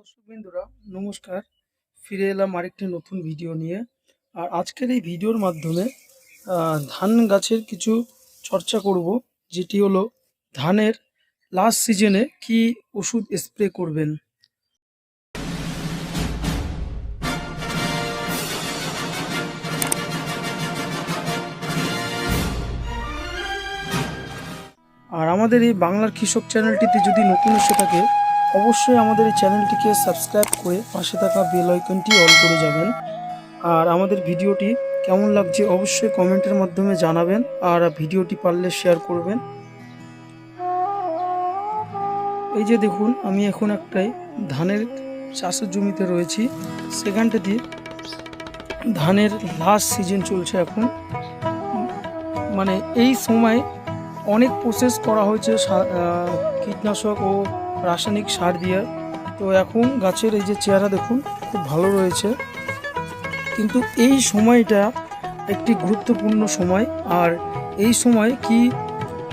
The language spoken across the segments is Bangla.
দর্শকবৃন্দরা, নমস্কার। ফিরে এলাম আরেকটি নতুন ভিডিও নিয়ে। আর আজকের এই ভিডিওর মাধ্যমে ধান গাছের কিছু চর্চা করব, যেটি হলো ধানের লাস্ট সিজনে কি ওষুধ স্প্রে করবেন। আর আমাদের এই বাংলার কৃষক চ্যানেলটিতে যদি নতুন এসে থাকে অবশ্যই আমাদের এই চ্যানেলটিকে সাবস্ক্রাইব করে পাশে থাকা বেল আইকনটি অল করে যাবেন। আর আমাদের ভিডিওটি কেমন লাগছে অবশ্যই কমেন্টের মাধ্যমে জানাবেন আর ভিডিওটি পারলে শেয়ার করবেন। এই যে দেখুন, আমি এখন একটাই ধানের চাষের জমিতে রয়েছি। সেখানটাতে ধানের লাস্ট সিজন চলছে এখন। মানে এই সময় অনেক প্রসেস করা হয়েছে কীটনাশক ও রাসায়নিক সার দিয়ে। তো এখন গাছের এই যে চেহারা দেখুন, খুব ভালো রয়েছে। কিন্তু এই সময়টা একটি গুরুত্বপূর্ণ সময়। আর এই সময় কি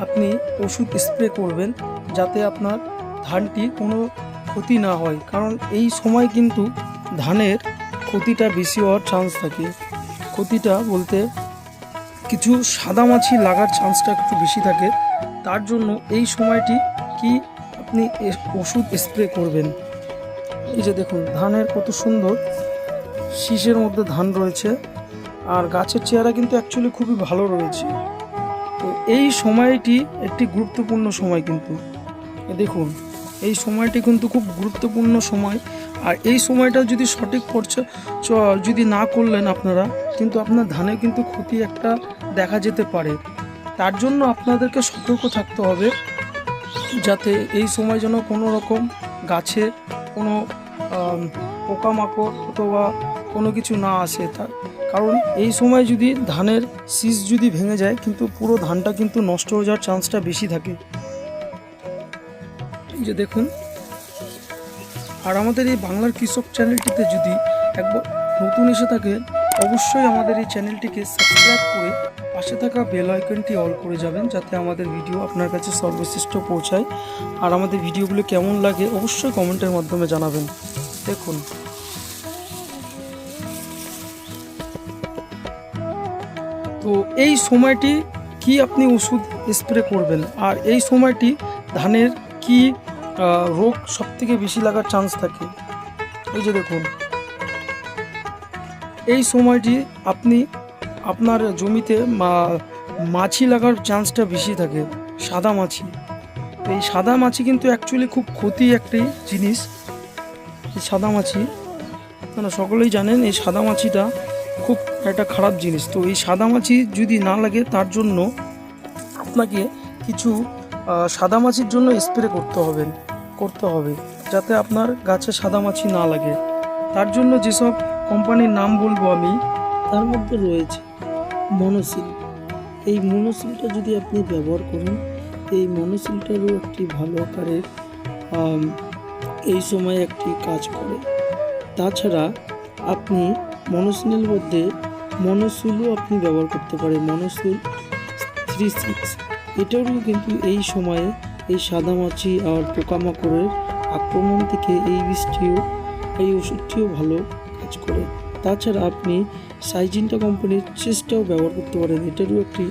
আপনি ওষুধ স্প্রে করবেন যাতে আপনার ধানটি কোনো ক্ষতি না হয়? কারণ এই সময় কিন্তু ধানের ক্ষতিটা বেশি হওয়ার চান্স থাকে। ক্ষতিটা বলতে কিছু সাদামাছি লাগার চান্সটা একটু বেশি থাকে। তার জন্য এই সময়টি কি আপনি ওষুধ স্প্রে করবেন? এই যে দেখুন, ধানের কত সুন্দর শীষের মধ্যে ধান রয়েছে। আর গাছের চেহারা কিন্তু অ্যাকচুয়ালি খুবই ভালো রয়েছে। তো এই সময়টি একটি গুরুত্বপূর্ণ সময় কিন্তু। দেখুন, এই সময়টি কিন্তু খুব গুরুত্বপূর্ণ সময়। আর এই সময়টা যদি সঠিক পড়ছে যদি না করলেন আপনারা, কিন্তু আপনার ধানে কিন্তু ক্ষতি একটা দেখা যেতে পারে। তার জন্য আপনাদেরকে সতর্ক থাকতে হবে, যাতে এই সময় যেন কোনো রকম গাছে কোনো পোকামাকড় অথবা কোনো কিছু না আসে। তা, কারণ এই সময় যদি ধানের শীষ যদি ভেঙে যায়, কিন্তু পুরো ধানটা কিন্তু নষ্ট হয়ে যাওয়ার চান্সটা বেশি থাকে। এই যে দেখুন, আর আমাদের এই বাংলার কৃষক চ্যানেলটিতে যদি একবার নতুন এসে থাকে, অবশ্যই আমাদের এই চ্যানেলটিকে সাবস্ক্রাইব করে পাশে থাকা বেল আইকনটি অল করে যাবেন যাতে আমাদের ভিডিও আপনার কাছে সর্বশ্রেষ্ঠ পৌঁছায়। আর আমাদের ভিডিওগুলো কেমন লাগে অবশ্যই কমেন্টের মাধ্যমে জানাবেন। দেখুন। তো এই সময়টি কি আপনি ওষুধ স্প্রে করবেন? আর এই সময়টি ধানের কি রোগ সব থেকে বেশি লাগার চান্স থাকে? এই যে দেখুন। এই সময়টি আপনি আপনার জমিতে মাছি লাগার চান্সটা বেশি থাকে, সাদা মাছি। এই সাদা মাছি কিন্তু অ্যাকচুয়ালি খুব ক্ষতি একটি জিনিস, এই সাদা মাছি। আপনারা সকলেই জানেন এই সাদা মাছিটা খুব একটা খারাপ জিনিস। তো এই সাদা মাছি যদি না লাগে, তার জন্য আপনাকে কিছু সাদা মাছির জন্য স্প্রে করতে হবে করতে হবে, যাতে আপনার গাছে সাদা মাছি না লাগে। তার জন্য যেসব কোম্পানির নাম বলব আমি, তার মধ্যে রয়েছে মনোসিল। এই মনোসিলটা যদি আপনি ব্যবহার করেন, এই মনোসিলটারও একটি ভালো আকারের এই সময় একটি কাজ করে। তাছাড়া আপনি মনোসিলের মধ্যে মনোসুলও আপনি ব্যবহার করতে পারেন, মনোসুল থ্রি সিক্স। এটারও কিন্তু এই সময়ে এই সাদামাছি আর পোকামাকড়ের আক্রমণ থেকে এই বৃষ্টিও, এই ওষুধটিও ভালো কাজ করে। তাছাড়া আপনি সাইজিনটা কোম্পানির চেসটাও ব্যবহার করতে পারেন। এটারও একটি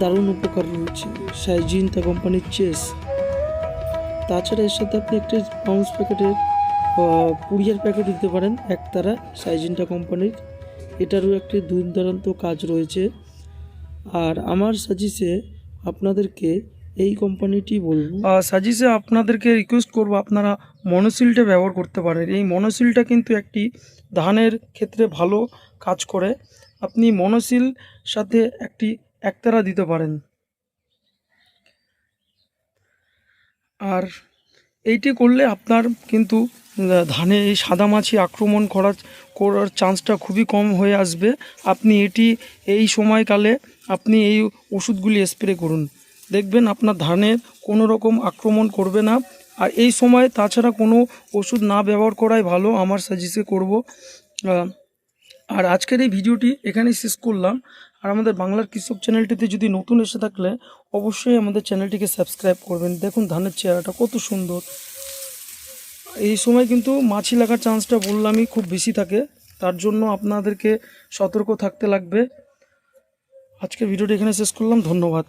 দারুণ উপকার রয়েছে, সাইজিনটা কোম্পানির চেস। তাছাড়া এর সাথে আপনি একটি পাউন্স প্যাকেটের পুড়িয়ার প্যাকেট দিতে পারেন, একতারা সাইজিনটা কোম্পানির। এটারও একটি দুর্দান্ত কাজ রয়েছে। আর আমার সাজিসে আপনাদেরকে এই কোম্পানিটি বলব। সাজিসে আপনাদেরকে রিকোয়েস্ট করব, আপনারা মনোসিলটা ব্যবহার করতে পারেন। এই মনোসিলটা কিন্তু একটি ধানের ক্ষেত্রে ভালো কাজ করে। আপনি মনোসিল সাথে একটি একতারা দিতে পারেন। আর এইটি করলে আপনার কিন্তু ধানে এই সাদা মাছি আক্রমণ করার করার চান্সটা খুবই কম হয়ে আসবে। আপনি এটি এই সময়কালে আপনি এই ওষুধগুলি স্প্রে করুন। দেখবেন আপনার ধানের কোনো রকম আক্রমণ করবে না। আর এই সময় তাছাড়া কোনো ওষুধ না ব্যবহার করাই ভালো, আমার সাজেস্টে করব। আর আজকের এই ভিডিওটি এখানেই শেষ করলাম। আর আমাদের বাংলার কৃষক চ্যানেলটিতে যদি নতুন এসে থাকলে অবশ্যই আমাদের চ্যানেলটিকে সাবস্ক্রাইব করবেন। দেখুন ধানের চেহারাটা কত সুন্দর। এই সময় কিন্তু মাছি লাগার চান্সটা বললামই খুব বেশি থাকে, তার জন্য আপনাদেরকে সতর্ক থাকতে লাগবে। আজকের ভিডিওটি এখানে শেষ করলাম, ধন্যবাদ।